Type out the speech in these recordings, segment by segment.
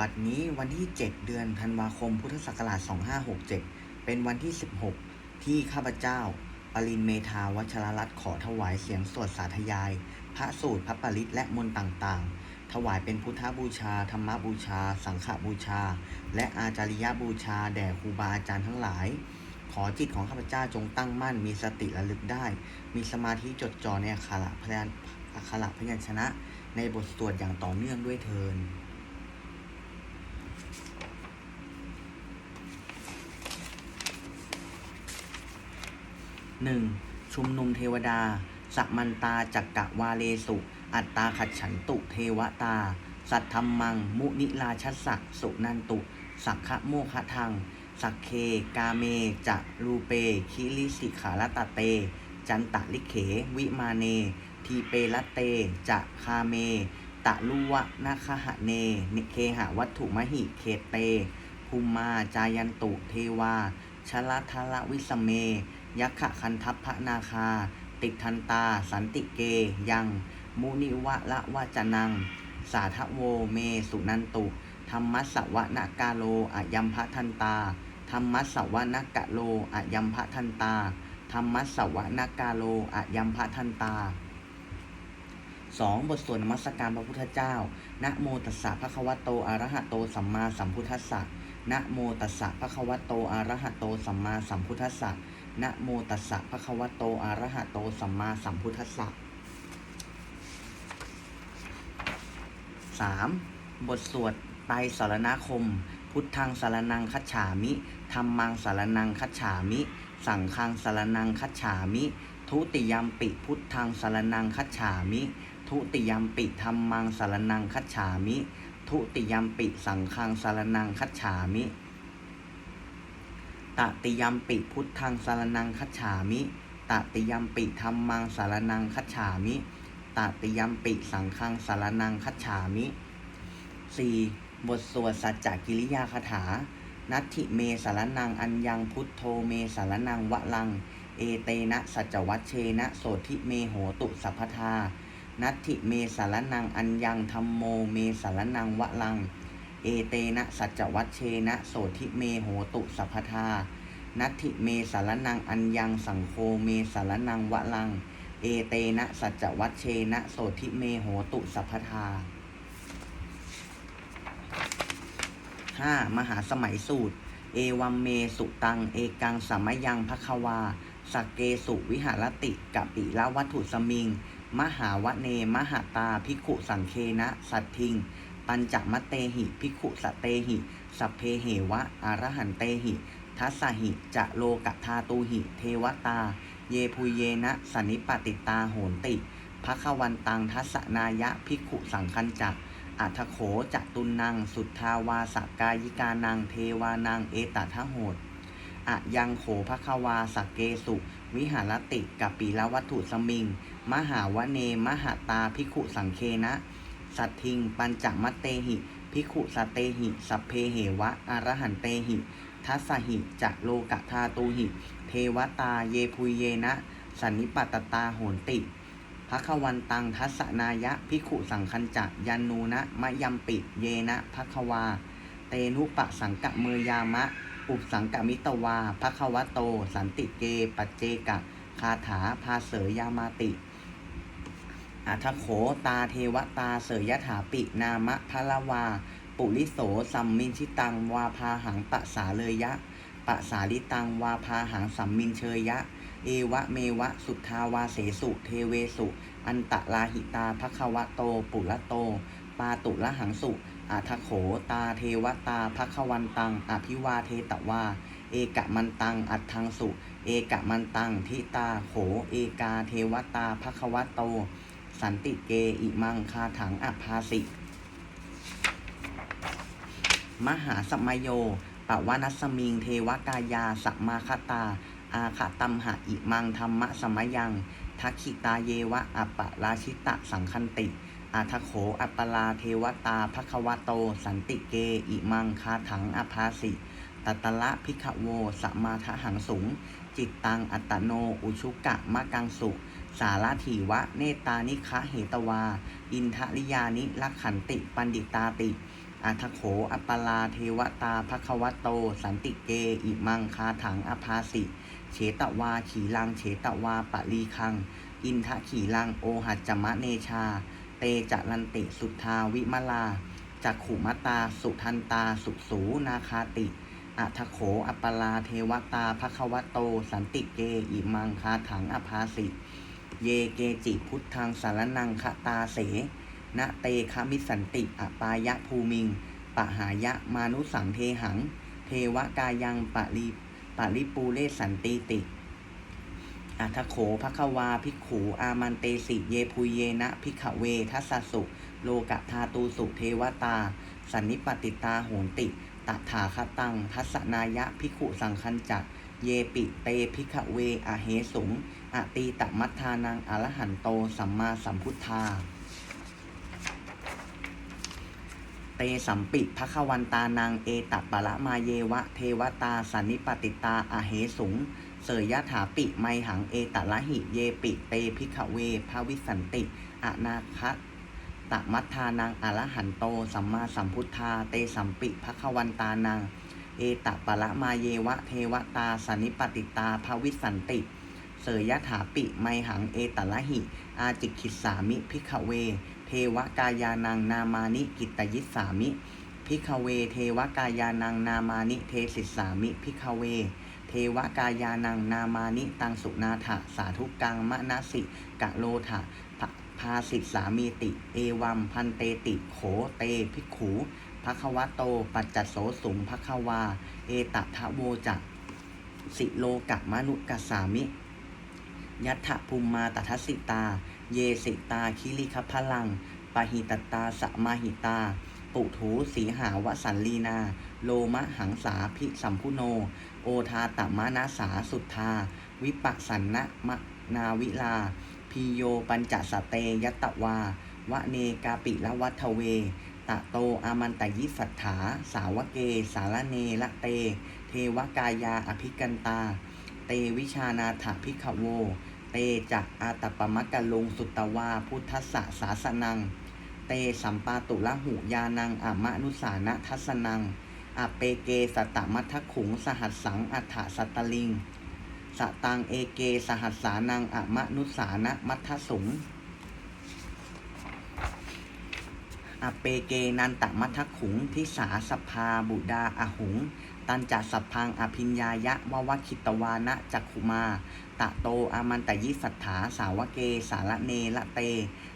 บัดนี้วันที่ 7 เดือนธันวาคมพุทธศักราช 2567 เป็นวันที่ 16 ที่ข้าพเจ้า ปรินเมธาวัชรรัตน์ขอถวายเสียงสวดสาธยาย พระสูตรพระปริตและมนต์ต่างๆ ถวายเป็นพุทธบูชา ธรรมบูชา สังฆบูชา และอาจาริยบูชา แด่ครูบาอาจารย์ทั้งหลาย ขอจิตของข้าพเจ้าจงตั้งมั่น มีสติระลึกได้ มีสมาธิจดจ่อในอักขระพยัญอักขระพยัญชนะ ในบทสวดอย่างต่อเนื่องด้วยเทิน หนึ่งชุมนุมเทวดา สัมมันตาจักกะวาเลสุ อัตตาขัดฉันตุเทวตา สัทธรรมัง มุนิลาชัสสะสุนันตุ สักขะโมฆะทัง สักเค กาเมจะรูเป คิริสิขารตะเต จันตะลิเข วิมาเน ทีเปรตเต จะคาเม ตะลุวะนาคหะเนนิเคหะวัตถุมหิเคเต ภูมมาจายันตุเทวาชลทละวิสเม ยักขะคันทัพพระนาคา ติทันตา สันติเกยัง มุนิวะละวะจนัง สาทะโวเมสุนันตุธรรมัสสวะนกาโลอะยัมพะทันตาธรรมัสสวะนกะโลอะยัมพะทันตาธรรมัสสวะนกาโลอะยัมพะทันตา 2. บทสวดนมัสการพระพุทธเจ้า นะโมตัสสะภะคะวะโตอะระหะโตสัมมาสัมพุทธัสสะ นะโมตัสสะภะคะวะโตอะระหะโตสัมมาสัมพุทธัสสะ นะโมตัสสะภะคะวะโตอะระหะโตสัมมาสัมพุทธัสสะ 3. บทสวดไตรสรณคม พุทธังสารนังคัจฉามิธรรมังสารนังคัจฉามิ สังฆังสารนังคัจฉามิ ทุติยมปิพุทธังสารนังคัจฉามิ ทุติยมปิธรรมังสารนังคัจฉามิ ทุติยมปิสังฆังสารนังคัจฉามิ ตติยมปิพุทธังสารนังคัจฉามิ ตติยมปิธรรมังสารนังคัจฉามิ ตติยมปิสังฆังสารนังคัจฉามิ 4. บทสวดสัจจกิริยาคาถา นัตถิเมสารนังอัญญังพุทโธเมสารนังวะลัง เอเตนะสัจวัชเชนะโสทิเมโหตุสัพพทานัตถิเมสารนังอัญญังธรรมโมเมสารนังวะลัง เอเตนะสัจจวัชเชนะโสทิเมโหตุสัพพทานัตถิเมสารนังอัญญังสังโฆเมสารนังวะลัง เอเตนะสัจจวัชเชนะโสทิเมโหตุสัพพทา 5. มหาสมัยสูตร เอวัมเมสุตัง เอกังสัมยังภควาสักเกสุวิหารติกะปิละวัตถุสมิง มหาวะเนมหาตาภิกขุสังเคนะ สัตทิง ปัญจมเตหิภิกขุสเตหิ สัพเพเหวะอรหันเตหิ ทัสสหิจะโลกทาตูหิ เทวตา เยพุเยนะสนนิปติตาโหนติภควันตังทัสสนายะภิกขุสังคัญจักอัทโขจัตุนัง สุทธาวาสกายิกานัง เทวานังเอตทะโหดอะยังโขภควาสักเกสุ วิหารติกัปปีละวัตถุสมิง มหาวเนมหาตาภิกขุสังเคนะ สัตทิง ปัญจมัตเตหิภิกขุสเตหิสัพเพเหวะอรหันเตหิทัสสหิจะโลกทาตูหิ เทวตาเยพุยเยนะ สันนิปตตาโหนติภควันตังทัสสนายะภิกขุสังคัญจักยันนูนะมะยัมปิเยนะภควา เตนุปะสังกะเมยามะ อุปสังกมิตวาภควโต สันติเกปัจเจกะ คาถาพาเสยยามาติ อัทโขตาเทวตาเสยยถาปินามะพะละวา ปุริโสสัมมินชิตังวาพาหังปะสาเลยยะปะสาลิตังวาพาหังสัมมินเชยยะ เอวะเมวะสุทธาวาเสสุเทเวสุ อันตะลาหิตาภควะโตปุระโต ปาตุละหังสุอาทโขตาเทวตาภควันตังอภิวาเทตวา เอกมันตังอัตถังสุ เอกมันตังทิตาโข เอกาเทวตาภควะโต สันติเกอิมังคาถังอภาสิ มหาสมัยโยปวานัสมิง เทวกายาสัมมาคตา อาคตัมหะอิมังธรรมะสมยังทักขิตาเยวะอัปปะราชิตะสังคันติอาทโขอัปปลาเทวตาภควโต สันติเก อิมังคาถังอภาสิตัตละพิขโวสมาทหังสูงจิตตังอัตโน อุชุกะมะกังสุ สารถีวะเนตานิคะเหตวา อินทริยานิลักขันติปันดิตาติอัทโขอัปปลาเทวตาภควโต สันติเก อิมังคาถังอภาสิเฉตวา ขีลังเฉตวาปะลีคัง อินทะขีลังโอหัจมะเนชา เตจะลันติสุทาวิมลาจักขุมตา สุทันตา สุสูนาคาติอัทโขอัปปลาเทวตาภควโต สันติเก อิมังคาถังอภาสิ เยเกจิพุทธังสารนังคตาเสนะเตคมิสันติอปายะภูมิง ปะหายะมานุสังเทหัง เทวกายังปะริปะริปูเลสันติติ อัทโขภควาภิกขูอามันเตสิเยพุเยนะภิกขเวทัสสุ โลกะธาตูสุเทวตา สันนิปติตาโหนติตถาคตัง ทัสนายะภิกขุสังคันจักเยปิเตภิกขเวอะเหสุง อตีตมัทธานังอรหันโต สัมมาสัมพุทธา เตสัมปิภควันตานังเอตปะละมาเยวะ เทวตาสันนิปติตาอาเหสุง เสยยะถาปิไมหังเอตละหิเยปิเตพิขเวภาวิสันติอนาคะตมัทธานังอรหันโต สัมมาสัมพุทธา เตสัมปิภควันตานัง เอตปะละมาเยวะ เทวตาสันนิปติตาภาวิสันติ เสยยะถาปิไมหังเอตละหิ อาจิกิสสามิพิขเว เทวกายานังนามานิกิตยิสามิพิขเว เทวกายานังนามานิเทสิสสามิพิขเว เทวกายานังนามานิตังสุนาถะสาธุกังมะนาสิกะโลถะภะภาสิสามีติ เอวัมพันเตติโขเตภิกขูภควโต ปัจจโสสุงภควา เอตทะโวจักสิโลกะมนุกัสสามิ ยัตถภูมิมาตทัสิตา เยสิตา คิริคพลัง ปหิตตาสมาหิตา ปุถูสีหาวสันลีนา โลมะหังสาพิสัมพุโน โอทาตมานาสาสุทธา วิปัสสันนะมะนาวิลา พีโยปัญจสเตยตตวาวะเนกาปิละวัทเว ตะโตอามันตยิสัทธา สาวเก สารเนละเต เทวกายาอภิกันตา เตวิชานาถพิขโว เตจักอาตปมะกะลงสุตวาพุทธสะสาสนัง เตสัมปาตุละหุยานังอมะนุสานะทัสนังอเปเกสตมัทขุงสหัสสังอัฏฐสัตตลิง สตังเอเกสหัสสานังอมะนุสานะมัทสุงอเปเกนันตมัทขุงทิสาสภาบุดาอหุง ตันจัสพพังอภิญญายะววคิตวานะจักขุมา ตะโตอามันตยิสัทธาสาวเก สารเนละเต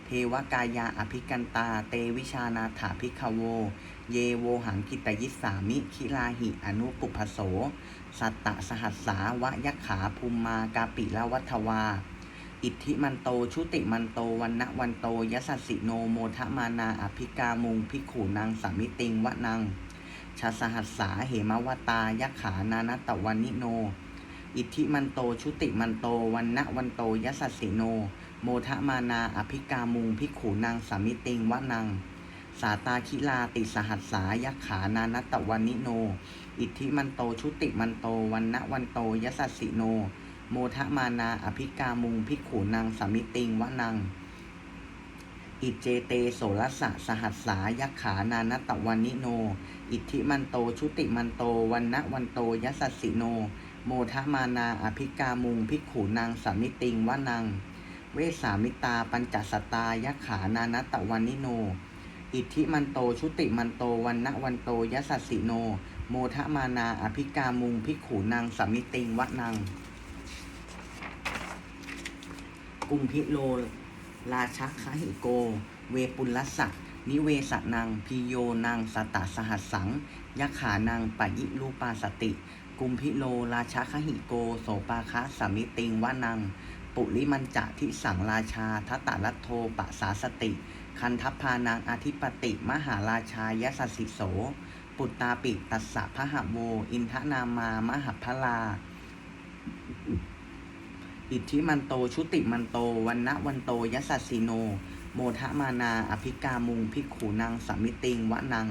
เทวกายาอภิกันตา เตวิชานาถาภิกขโว เยโวหังกิตยิสสามิคิลาหิอนุปุพโส สัตตะสหัสสาวะยักขาภูมมากาปิละวัทวา อิทธิมันโตชุติมันโตวันนวันโตยสสสิโนโมทมานาอภิกามุงพิขูนางสามิติงวะนัง ชาสหัสสาเหมวตา ยักขานานตะวันนิโน อิทธิมันโต ชุติมันโต วันนะวันโตยสสสิโน โมทะมานา อภิกามุงพิกขูนางสามิติงวะนัง สาตาคิลาติสหัสสา ยักขานานตะวันนิโน อิทธิมันโต ชุติมันโต วันนะวันโตยสสสิโน โมทะมานา อภิกามุงพิกขูนางสามิติงวะนัง อิเจเตโสรสะสหัสสายักขานานตะวันนิโน อิทธิมันโตชุติมันโตวันนะวันโตยสสสิโน โมทะมานาอภิกามุงพิกขูนางสามิติงวะนัง เวสามิตาปัญจสตายักขานานตะวันนิโน อิทธิมันโตชุติมันโตวันนะวันโตยสสสิโน โมทะมานาอภิกามุงพิกขูนางสามิติงวะนัง กุมพิโล ราชคหิโก เวปุลสักนิเวสนังพิโยนังสตสหัสสังยขานังปะยิรูปาสติ กุมพิโลราชคหิโก โสปาคะสามิติงวะนัง ปุริมันจะทิสังราชาทัตตลัทโทปะสาสติ คันทัพพานังอธิปติ มหาราชายสสสิโส ปุตตาปิตัสสะพหโว อินทนามามหพลา อิทธิมันโต ชุติมันโต วันนะวันโตยสสสิโน โมทะมานา อภิกามุงพิกขูนางสามิติงวะนัง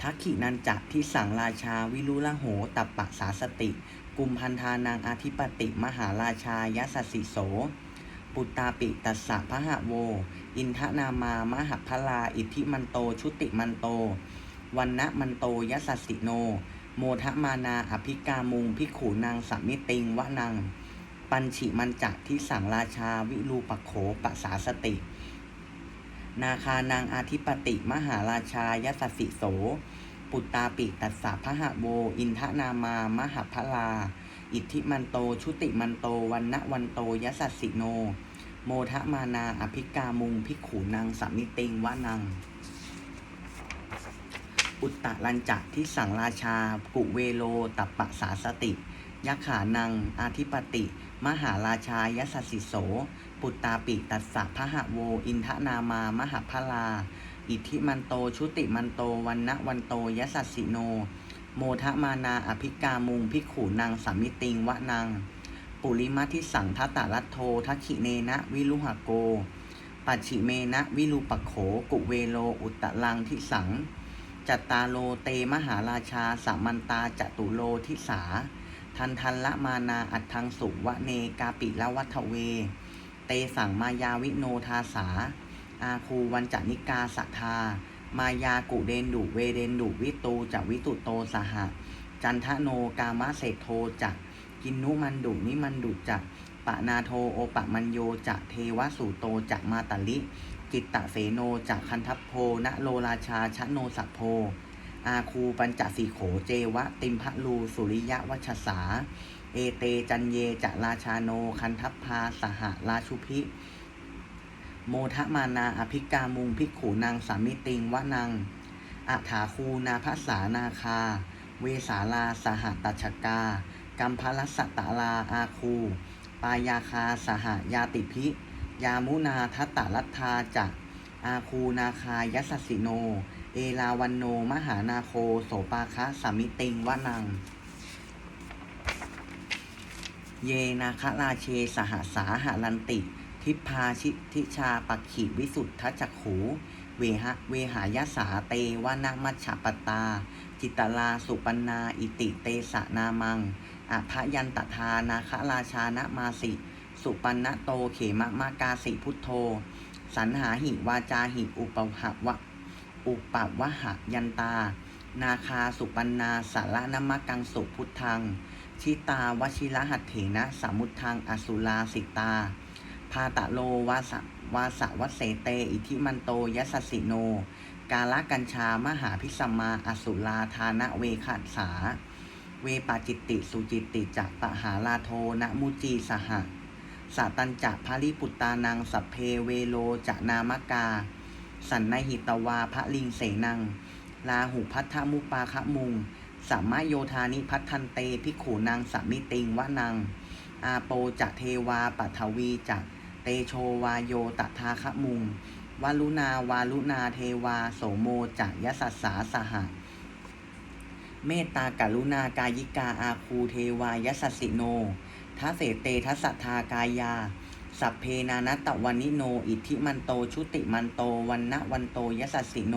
ทักขินันจักที่สังราชา วิรุละโหตัปปะสาสติ กุมพันธานางอธิปติ มหาราชายสสสิโส ปุตตาปิตัสสะพะหะโว อินทนามามหพลา อิทธิมันโต ชุติมันโต วันนะมันโตยสสสิโน โมทะมานาอภิกามุงพิกขูนางสัมมิติงวะนังปัญฉิมันจักที่สังราชาวิรูปโขปสาสติ นาคานางอาธิปติมหาราชายสสสิโส ปุตตาปิตัสสะพะหะโว อินทนามามหพลา อิทธิมันโตชุติมันโตวันนวันโตยสสสิโน โมทะมานาอภิกามุงพิกขูนางสัมมิติงวะนัง อุตตะลันจักที่สังราชา กุเวโลตัปปะสาสติยักขานัง อาธิปติ มหาราชายสสสิโส ปุตตาปิตัสสะพะหะโว อินทนามามหพลา อิทธิมันโต ชุติมันโต วันนะวันโตยสสสิโน โมทะมานาอภิกามุงพิกขูนางสัมมิติงวะนังปุริมาทิสังทัตตรัตโททักขิเนนะวิลุหโก ปัจฉิเมนะวิรูปโข กุเวโล อุตตะลังทิสัง จัตตาโลเตมหาราชาสัมมันตาจตุโลทิสา ทันทันละมานาอัตทังสุวะเนกาปิละวัทเว เตสังมายาวิโนทาสา อาคูวันจนิกาสัทธามายากุเดนดุเวเดนดุวิตูจัวิตุโตสหะจันทโนกามะเศรษโทจักกินนุมันดุนิมันดุจักปะนาโทโอปะมัญโยจักเทวสุโตจักมาตลิ จิตตะเสโนจักคันทัพโพณโลราชาชโนสัพโพ อาคูปัญจสีโขเจวะ ติมพะลูสุริยวัชสา เอเตจันเยจะราชาโน คันทัพพาสหราชุพิ โมทะมานาอภิกามุงพิกขูนางสามิติงวะนังอัฐาคูนาภาษานาคา เวสาลาสหตัชกา กัมพลสตาลาอาคู ปายาคาสหยาติพิ ยามุนาทัตตลัธาจักอาคูนาคายสสสิโน เอลาวันโน มหานาโค โสปาคะสามิติงวะนัง เยนาคราเชสหสาหารันติ ทิพาชิทิชาปักขีวิสุทธจักขูเวหะเวหายสาเตวานามัชปตา จิตตลาสุปันนา อิติเตสะนามังอภยันตทานาคราชานะมาสิ สุปันนโตเขมะมากาสิพุทโธ สันหาหิวาจาหิอุปหะวะ อุปวะหะยันตา นาคาสุปันนาสารนมกังสุพุทธัง ชิตาวชิระหัตเถนะสามุทังอสุลาสิตา พาตะโลวาสะวาสะวัสเสเต อิทิมันโตยสสสิโน กาลกัญชามหาพิสมาอสุลาทานะเวขัสสาเวปาจิตติ สุจิตติจักปะหาลาโทนะมุจีสหะ สาตัญจะภาริปุตตานังสัพเพเวโลจะนามกา สันนหิตวาพระลิงเสนัง ลาหุพัทธมุปาคะมุงสัมมาโยธานิพัทธันเตพิขูนางสัมมิติงวะนังอาโปจะเทวาปัทวีจะเตโชวาโยตทาคะมุงวาลุนาวาลุนาเทวาโสโมจะยสัสสาสหะเมตตากรุณากายิกาอาคูเทวายสสสิโน ทัสเสเตทัสสทากายา สัพเพนานัตตวันนิโน อิทธิมันโต ชุติมันโต วันนวันโตยสสสิโน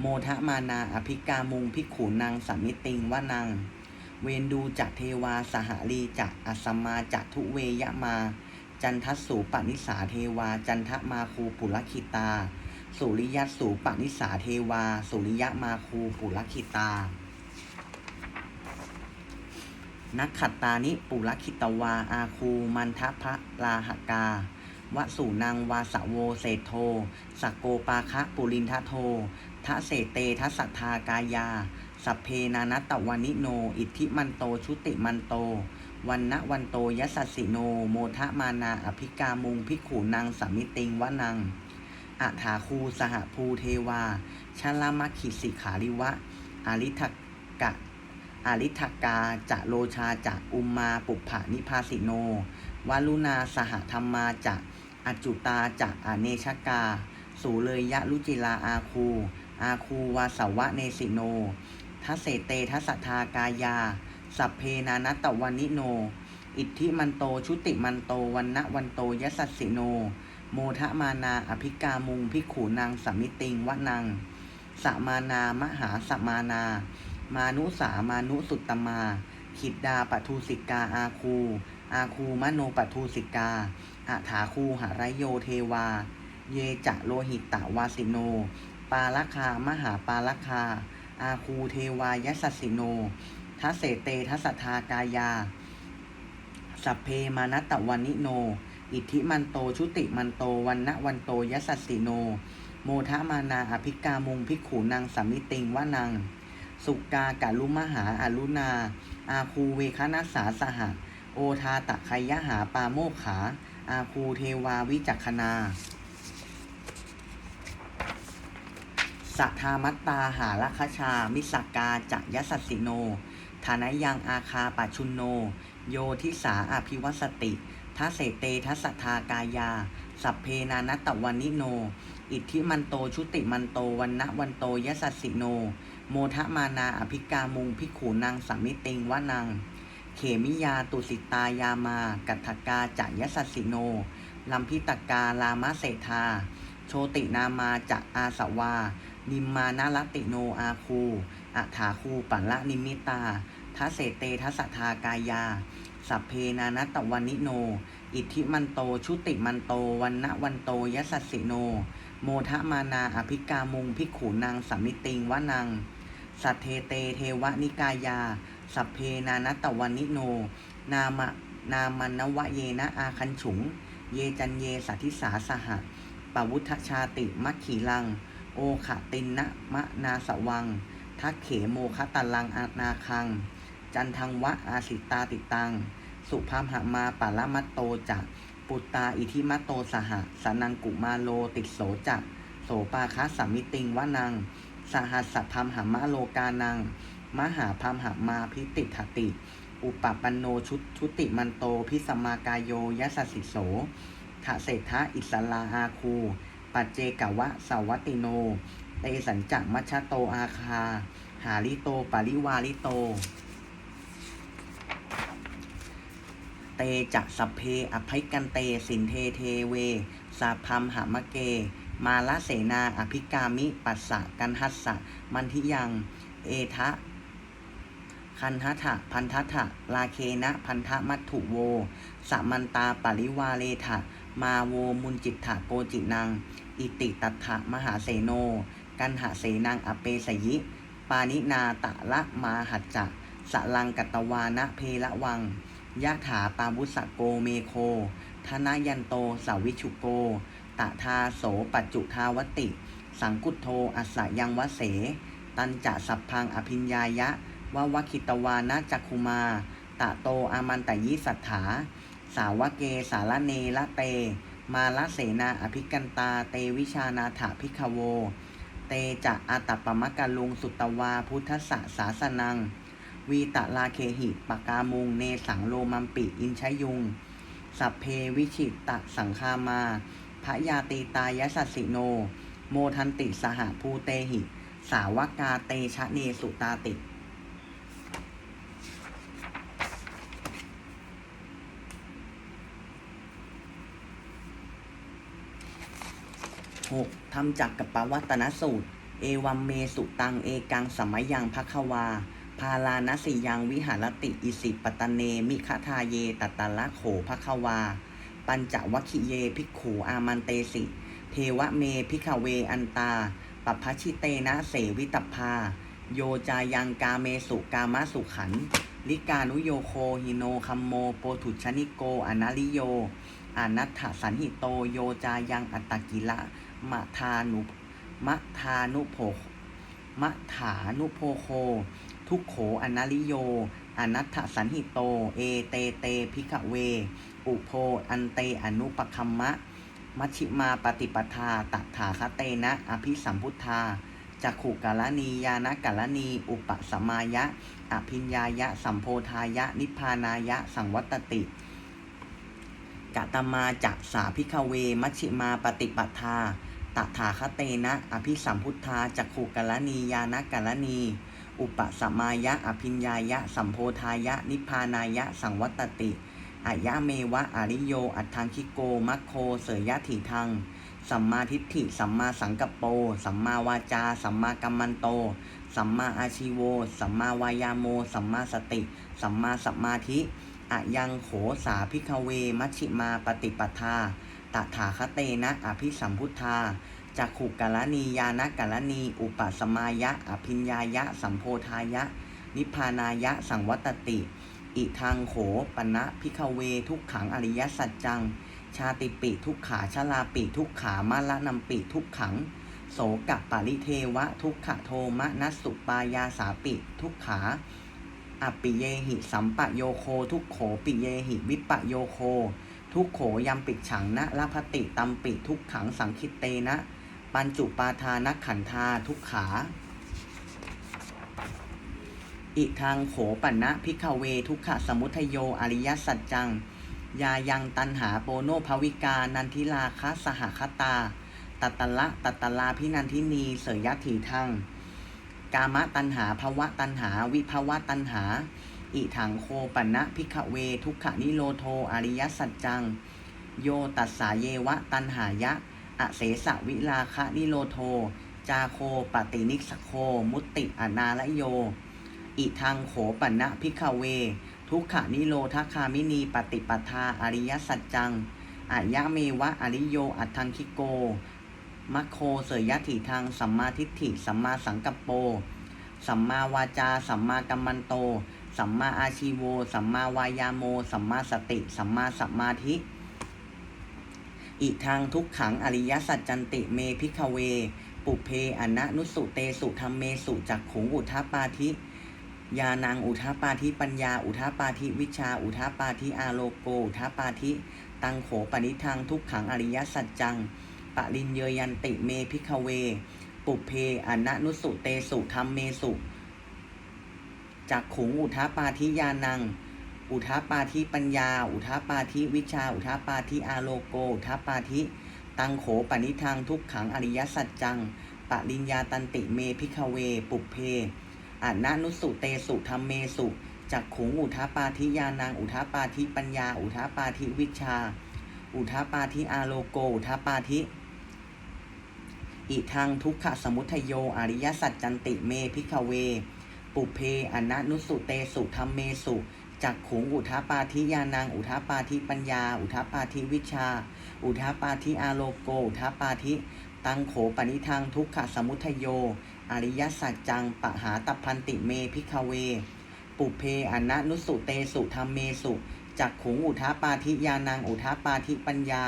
โมทะมานา อภิกามุงพิกขูนางสัมมิติงวะนัง เวนดูจักเทวาสหรีจักอสมมาจักทุเวยะมา จันทัสสูปนิสาเทวา จันทมาคูปุรคิตา สุริยัสสูปนิสาเทวา สุริยะมาคูปุรคิตา นักขัตตานิปุรคิตวา อาคูมันทพะลาหกาวสุนังวาสะโวเศธโทสกโกปาคะปุรินทโททะเสเตทัสทธากายา สัพเพนานัตตวานิโน อิทธิมันโตชุติมันโต วันนะวันโตยสสสิโน โมทะมานาอภิกามุงพิขูนางสัมมิติงวะนังอัฐาคูสหภูเทวาชลามคคิสิขาริวะ อาริทกะ อาริทกาจะโลชาจะอุมมาปุผานิพาสิโนวาลุนาสหธรรมาจะอจจุตาจะอเนชกา สูเลยยะลุจิลาอาคู อาคูวาสวะเนสิโนทัเสเตทัสทากายา สัพเพนานัตวันนิโน อิทธิมันโตชุติมันโตวันนวันโตยสสสิโน โมทะมานาอภิกามุงพิขูนางสัมมิติงวะนังสมานามหาสมานา มานุสามานุสุตตมา ขิดดาปทุสิกาอาคู อาคูมโนปทูสิกาอัถาคูหารโยเทวา เยจะโลหิตตวาสิโน ปาลคามหาปาลคา อาคูเทวายสสสิโนทัสเสเตทัสทากายา สัพเพมานัตวันิโน อิทธิมันโตชุติมันโตวันนวันโตยสสสสิโน โมทะมานาอภิกามุงพิกขูนางสามิติงวานัง สุกากาลุมหาอารุณา อาคูเวคนัสสาสหะ โอทาตะไคยหาปาโมกขา อาคูเทวาวิจักขนาสัทธามัตตาหาลคชา มิสกกาจะยสสสิโน ฐานะยังอาคาปัชุนโน โยทิสาอภิวัสติทัสเสเตทัสสทากายา สัพเพนานัตตวันนิโน อิทธิมันโตชุติมันโตวันนะวันโตยสสสิโน โมทะมานาอภิกามุงพิขูนางสัมมิติงวานัง เขมิยาตุสิตายามา กัตถกาจะยสสสิโน ลัมพิตกาลามะเศรษฐาโชตินามาจะอาสวา นิมมานาลติโนอาคูอัฐาคูปัลละนิมิตาทัเสเตทัสทากายา สัพเพนานัตวันิโน อิทธิมันโตชุติมันโตวันนะวันโตยสสสิโน โมทะมานาอภิกามุงพิกขูนางสัมมิติงวานังสัทเทเตเทวนิกายา สัพเพนานัตตวันนิโน นามะนามันนวะเยนะอาคันฉุง เยจันเยสัทธิสาสหะปวุทธชาติมัคขีลัง โอขะตินนะมะนาสวัง ทักเขโมคะตะลังอานาคัง จันทังวะอาสิตาติตัง สุภามหมาปาละมัตโตจะ ปุตตาอิทิมัตโตสหสนังกุมาโลติโสจะโสปาคะสัมมิติงวะนัง สหัสสพามหามะโลกานัง มหาพามหามาพิติถติ อุปปันโนชุชุติมันโตพิสมากายโยยสสสิโสทะเศรษฐะอิสลาอาคู ปัจเจกวะสาวัติโน เตสัญจักมัชะโตอาคา หาลิโตปาริวาลิโต เตจะสัพเพอภัยกันเต สินเทเทเวสาพัมหามะเก มาละเสนาอภิกามิปัสสะกันหัสสะมันทิยัง เอทะคันทัทะพันทัทะลาเคนะพันธมัตถุโวสัมันตาปริวาเลทะมาโวมุนจิตถะโกจินัง อิติตัทะมหาเสโน กันหะเสนังอเปสยิ ปานินาตะละมาหัจจะสะลังกัตตวานะเพละวัง ยะถาปาบุสะโกเมโค ธนายันโตสาวิชุโก ตะทาโสปัจจุทาวติ สังกุตโทอัสสะยังวะเส ตันจะสัพพังอภิญญายะวาวคิตวานะจักคุมา ตะโตอามันตยิสัทธา สาวเกสารเนละเต มาละเสนาอภิกันตาเตวิชานาถาพิคโว เตจะอาตปมะกะลุงสุตวาพุทธสสาสนัง วีตะลาเคหิปกามุง เนสังโลมัมปิอินชยุง สัพเพวิชิตตะสังคามาพระยาตีตายสัสสิโน โมทันติสหภูเตหิ สาวกาเตชะเนสุตาติ 6. ทำจักกับปวัตนสูตร เอวัมเมสุตัง เอกังสมัยยังภควา พาลานสิยังวิหารติอิสิปตเนมิคทาเยตตะละโขภควา ปัญจวัคคิเยภิกขูอามันเตสิ เทวะเมพิขเวอันตาปัพพชิเตนะเสวิตพา โยจายังกาเมสุกามะสุขัน ลิกานุโยโคหิโนคัมโมโปถุชนิโกอนาลิโยอนัตถสันหิโตโยจายังอัตตกิละมะทานุมะทานุโภมะถานุโพโค ทุกโขอนาลิโย อนัตถสันหิโต เอเตเตพิกเว อุโพอันเตอนุปคัมมะ มัชิมาปฏิปทาตถาคเตนะ อภิสัมพุทธาจักขุกาลนียานกาลนี อุปสมายะ อภิญญายะ สัมโพธายะ นิพพานายะ สังวัตติกตมาจักสาพิคเว มัชชิมาปฏิปทาตถาคเตนะ อภิสัมพุทธาจักขุกาลนียานกาลนี อุปสมายะ อภิญญายะ สัมโพธายะ นิพพานายะ สังวัตติอายะเมวะ อริโย อัตถังคิโก มัคโค เสยยะถีทัง สัมมาทิฏฐิ สัมมาสังกัปโป สัมมาวาจา สัมมากัมมันโต สัมมาอาชีโว สัมมาวายาโม สัมมาสติ สัมมาสัมมาธิอะยังโขสาพิกเว มัชชิมาปฏิปทา ตถาคเตนะ อภิสัมพุทธา จักขุกลนียานกลนีอุปสมายะ อภิญญายะ สัมโพธายะ นิพพานายะ สังวัตติ อิทางโขปณะพิกเว ทุกขังอริยสัจจัง ชาติปิทุกขาชลาปิทุกขามาละนัมปิทุกขัง โสกะปาริเทวะ ทุกขโทมะนัสสุปายาสาปิ ทุกขาอปิเยหิสัมปะโยโค ทุกโขปิเยหิวิปะโยโค ทุกโขยัมปิฉังนะละพติตัมปิทุกขังสังคิตเตนะ ปัญจุปาทานักขันธาทุกขา อิทางโขปันนะพิกเวทุกขสมุทโยอริยสัจจัง ยายังตันหาโปโนภวิกา นันทิลาคะสหคตา ตัตตละตัตตลาพินันทินีเสยยถีทัง กามะตันหาภวะตันหา วิภวะตันหา อิถังโคปันนะพิกเว ทุกขนิโรโทอริยสัจจัง โยตัสสาเยวะตันหายะ อเสสะวิลาคะนิโรโท จาโคปตินิสโค มุตติอนาลโย อิทังโขปันะพิกเว ทุกขนิโรธคามินีปฏิปทาอริยสัจจังอายะเมวะอริโยอัตทังคิโกมัคโคเสยยะถิทางสัมมาทิฏฐิสัมมาสังกัปโป สัมมาวาจา สัมมากัมมันโต สัมมาอาชีโว สัมมาวายาโม สัมมาสติ สัมมาสัมมาทิ อิทางทุกขังอริยสัจจันติเมพิกเว ปุเพอนะนุสุเตสุธรรมเมสุจักขงอุทาปาธิยานังอุทาปาธิปัญญา อุทาปาธิวิชา อุทาปาธิอาโลโกอุทาปาธิตังโขปนิทังทุกขังอริยสัจจังปริญเยยันติเมพิกเว ปุเพอนะนุสุเตสุธรรมเมสุจักขงอุทาปาธิยานัง อุทาปาธิปัญญา อุทาปาธิวิชา อุทาปาธิอาโลโก อุทาปาธิตังโขปนิทังทุกขังอริยสัจจังปริญญาตันติเมพิกเว ปุเพอนะนุสุเตสุธรรมเมสุจักขงอุทาปาธิยานัง อุทาปาธิปัญญา อุทาปาธิวิชา อุทาปาธิอาโลโก อุทาปาธิอิทังทุกขสมุทโย อริยสัจจันติเมพิกเว ปุเพอนะนุสุเตสุธรรมเมสุ จักขุงอุทาปาธิยานัง อุทาปาธิปัญญา อุทาปาธิวิชา อุทาปาธิอาโลโก อุทาปาธิตังโขปนิทังทุกขสมุทโย อริยสัจจังปะหาตพันติเมพิกเว ปุเพอนะนุสุเตสุธรรมเมสุจักขุงอุทาปาธิยานัง อุทาปาธิปัญญา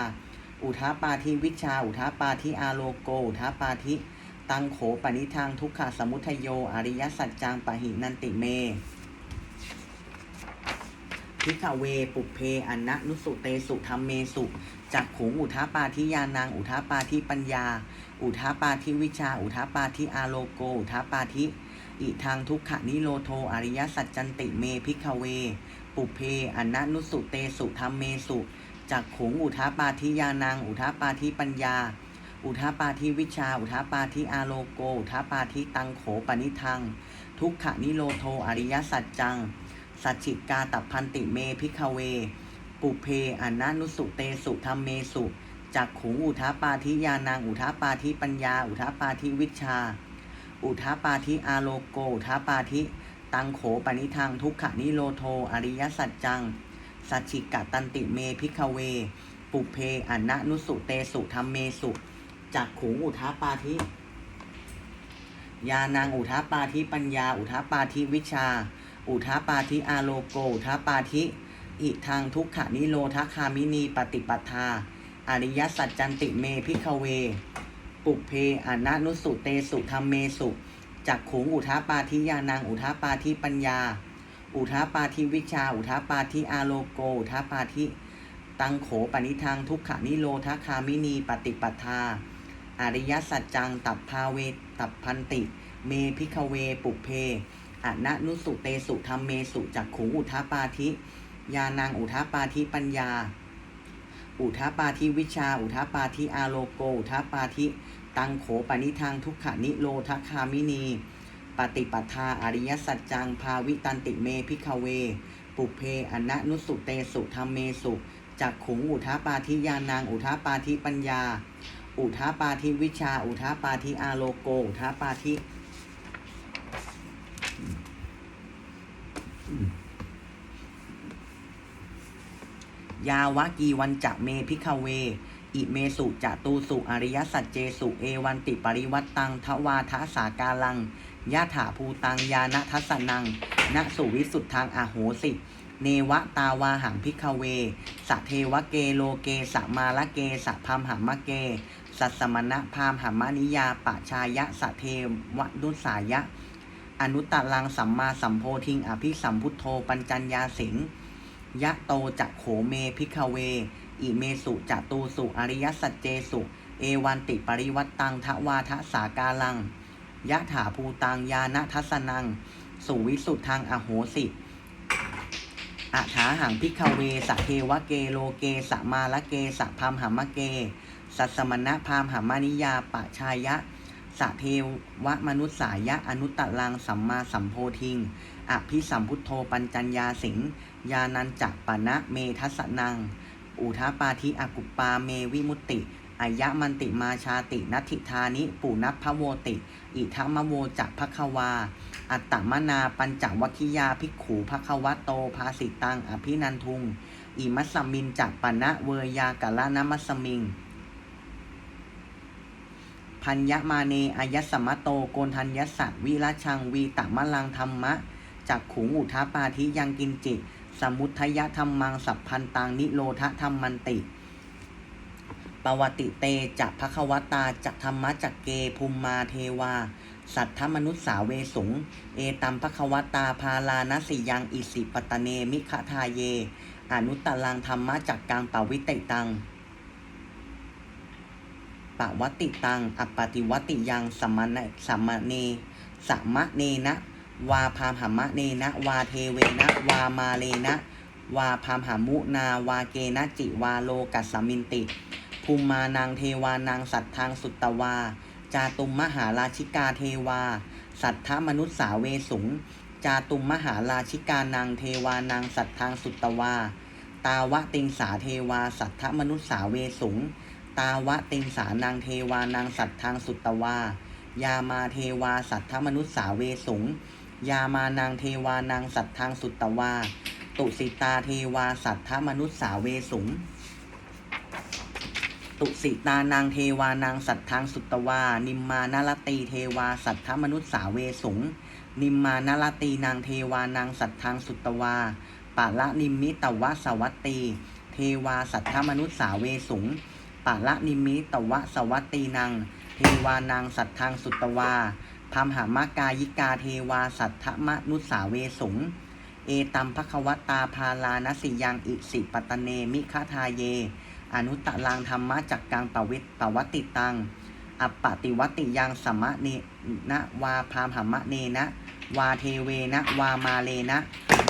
อุทาปาธิวิชา อุทาปาธิอาโลโก อุทาปาธิตังโขปนิทังทุกขสมุทโย อริยสัจจังปะหินันติเม พิกเว ปุเพอนะนุสุเตสุธรรมเมสุ จักขุงอุทาปาธิยานังอุทาปาธิปัญญา อุทาปาธิวิชา อุทาปาธิอาโลโก อุทาปาธิอิทางทุกขนิโรโท อริยสัจจันติเมพิกเว ปุเพอนะนุสุเตสุธรรมเมสุจักขุงอุทาปาธิยานังอุทาปาธิปัญญา อุทาปาธิวิชา อุทาปาธิอาโลโก อุทาปาธิตังโขปนิทัง ทุกขนิโรโท อริยสัจจัง สัจฉิกาตับพันติเมพิกเว ปุเพอนะนุสุเตสุธรรมเมสุจักขุงอุทาปาธิยานังอุทาปาธิปัญญา อุทาปาธิวิชา อุทาปาธิอาโลโก อุทาปาธิตังโขปนิทังทุกขนิโรโท อริยสัจจัง สัจฉิกะตันติเมพิกเว ปุเพอนะนุสุเตสุธรรมเมสุจักขุงอุทาปาธิยานางอุทาปาธิปัญญา อุทาปาธิวิชา อุทาปาธิอาโลโกอุทาปาธิอิทางทุกขานิโรธคามินีปฏิปทา อริยสัจจันติเมพิกเว ปุเพอนะนุสุเตสุธรรมเมสุจักขุงอุทาปาธิยานางอุทาปาธิปัญญา อุทาปาธิวิชา อุทาปาธิอาโลโกอุทาปาธิตังโขปนิทังทุกขานิโรธคามินีปฏิปทา อริยสัจจังตับภาเวตับพันติ เมพิกเวปุเพ อนะนุสุเตสุธรรมเมสุจักขุงอุทาปาธิยานางอุทาปาธิปัญญา อุทาปาธิวิชา อุทาปาธิอาโลโก อุทาปาธิตังโขปนิทังทุกขานิโรธคามินี ปฏิปทาอริยสัจจัง ภาวิตันติเมพิกเว ปุเพอนะนุสุเตสุธรรมเมสุจักขุงอุทาปาธิยานางอุทาปาธิปัญญา อุทาปาธิวิชา อุทาปาธิอาโลโก อุทาปาธิ ยาวะกีวันจะเมพิกเว อิเมสุจะตูสุอริยสัจเจสุเอวันติปริวัตตังทวาทสากาลังยะถาภูตังยานะทัสสนังณสุวิสุทธังอโหสิเนวะตาวาหังพิกเว สะเทวะเกโลเกสะมาละเกสะพัมหัมะเก สัสมณะพามหัมมนิยาปะชายะสะเทวนุสายะ อนุตตลังสัมมาสัมโพธิงอภิสัมพุทโธปัญจัญญาสิงยะโตจะโขเมพิกเว อิเมสุจะตูสุอริยสัจเจสุ เอวันติปริวัตตังทวาทะสากาลังยะถาภูตังยานทัสนัง สุวิสุทธังอโหสิอัฐาหังพิกเวสะเทวะเกโลเกสะมาละเกสะพัมหัมะเก สัสมณะพามหัมมานิยาปะชายะ สะเทวะมนุษสายะอนุตตลังสัมมาสัมโพธิงอภิสัมพุทโธปัญจัญญาสิงยานันจักปะนะเมทัสนัง อุทาปาธิอากุปปาเมวิมุตติอายะมันติมาชาตินัติธานิปุนัพพะโวติ อิทัมโวจักภควา อัตตมนาปัญจวัคคิยาภิกขูภควโตภาสิตังอภินันทุงอิมัสมินจักปะนะเวยากะละนะมัสมิง พัญญมาเนอายัสมะโตโกนทัญญสัตวิราชังวีตมะลังธรรมะจากขุงอุทาปาธิยังกินจิ สมุทยธรรมังสัพพันตังนิโรธธรรมันติปวติเตจะภควตาจะธรรมะจักเกภูมมาเทวา สัทธมนุษสาเวสุง เอตัมภควตาพาลานสิยังอิสิปตเนมิขทาเย อนุตตลังธรรมะจักกังปวิเตตัง ปวัติตังอปปติวัติยังสมณะสมณเนสมะเนนะ วาพามหมะเนนะ วาเทเวนะ วามาเลนะ วาพามหามุนา วาเกนะจิวาโลกัสมินติ ภูมานังเทวานังสัตทางสุตตวา จาตุมมหาราชิกาเทวา สัทธมนุษสาเวสุง จาตุมมหาราชิกานังเทวานังสัททางสุตตวา ตาวะติงสาเทวา สัทธมนุษสาเวสุง ตาวะเติงสานางเทวานางสัตทางสุตตวา ยามาเทวาสัทธมนุษสาเวสุง ยามานางเทวานางสัตทางสุตตวา ตุสิตาเทวาสัทธมนุษสาเวสุง ตุสิตานางเทวานางสัตทางสุตตวา นิมมานารตีเทวาสัทธมนุษสาเวสุง นิมมานารตีนางเทวานางสัตทางสุตตวาปะละนิมมิตวะสวัตตี เทวาสัทธมนุษสาเวสุง ปะละนิมิตวะสวัตตีนัง เทวานางสัทธังสุตวาพัมหามากายิกาเทวาสัทธมนุสาเวสุง เอตัมภควตาพาลานสิยังอิสิปตเนมิคทาเย อนุตตลังธรรมะจักกังปวิตปวัตติตัง อัปปติวัติยังสมะเนนะวาพามหามะเนนะ วาเทเวนะวามาเลนะ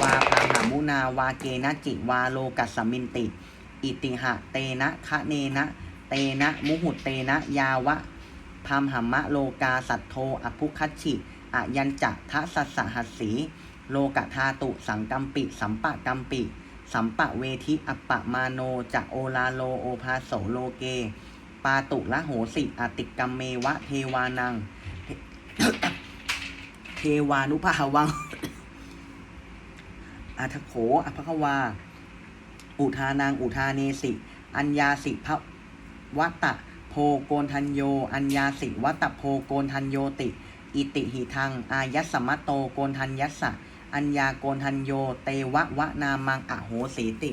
วาพามหามุนาวาเกนะจิวาโลกัสสมินติ อิติหะเตนะคะเนนะ เตนะ มุหุเตนะ ยาวะพามหัมมะโลกาสัตโทอภุคัชชิอะยัญจัทะสัสสหัสสีโลกธาตุสังกัมปิ สัมปะกัมปิ สัมปะเวทิอัปปะมาโนจะโอลาโลโอภาโสโลเก ปาตุละโหสิอติกัมเมวะเทวานัง เทวานุภาวังอัทโขอภควา อุทานังอุทาเนสิ อัญญาสิภ วัตะโพโกนทันโย อัญญาสิวัตะโพโกนทันโยติ อิติหิทัง อายัสสมะโตโกนทันยัสสะ อัญญาโกนทันโย เตวะวะนามังอโหสีติ